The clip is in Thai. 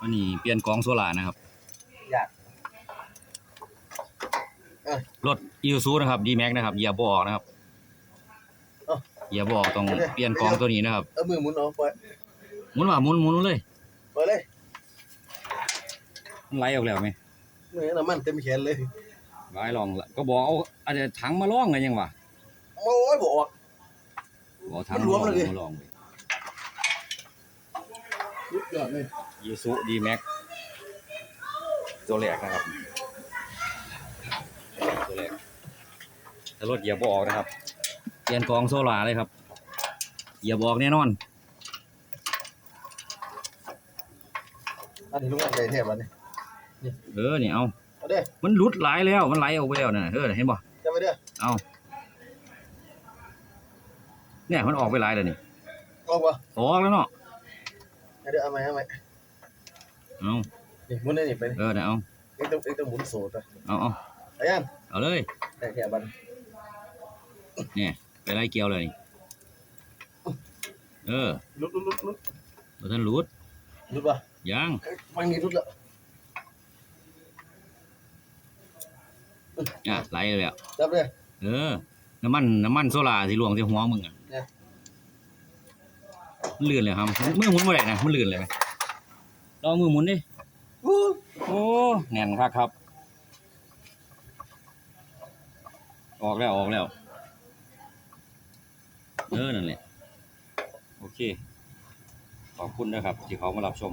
อันนี้เปลี่ยนกองโซล่านะครับอยากรถอีซูนะครับดีแม็กนะครับเหยียบบ่ออกนะครับเหยียบบ่ออกต้องเปลี่ยนกองตัวนี้นะครับเอามือหมุนเอาไปหมุนว่าหมุนหมุนเลยไปเลยมันไหลออกแล้วไหมมือน้ำมันเต็มแขนเลยไหลลองละก็บอกเอาอาจจะถังมาล่องกันยังวะโอ้ยบอกบอกถังมันรวมเลยดิมาล่องยุดยอดเลย อีซูดีแม็กตัวแรกนะครับ ตัวแรกถ้ารถเหยียบบ่ออกนะครับเปลี่ยนกองโซล่าเลยครับเหยียบออกแน่นอนอันนี้ลุงอันใจแทบอันนี้เออนี่เอาเอาเด้อมันหลุดไหลายแล้วมันไหลออกไปแล้วน่ะเออเห็นบ่จะไปเด้อเอาเนี่ยมันออกไปหลายแล้วนี่ออกปะออกแล้วเนาะเอาเด้อเอาไหมเอาไหม เอานี่หมุนได้นี่ไปนี่เออเนี่ยเอาเอ็กต้องเอ็กต้องหมุนโซ่ตัวเอาเอาเอายังเอาเลยแต่แค่บันไปไล่เกี่ยวเลยนี่เออลุดลุดลุดลุดบ่ทันหลุดลุดปะยังฟังนี้ลุดแล้วอะไหลแล้วจับเลยเออน้ำมันน้ำมันโซล่าที่ลวงที่หัวมึงอะเนี่ยมันลื่นเลยครับมือหมุนบ่ได้นะมันลื่นเลยไหม ลองมือหมุนดิโอ้แน่นครับครับ ออกแล้วออกแล้วเออนั่นแหละโอเค ขอบคุณนะครับ ที่เขามารับชม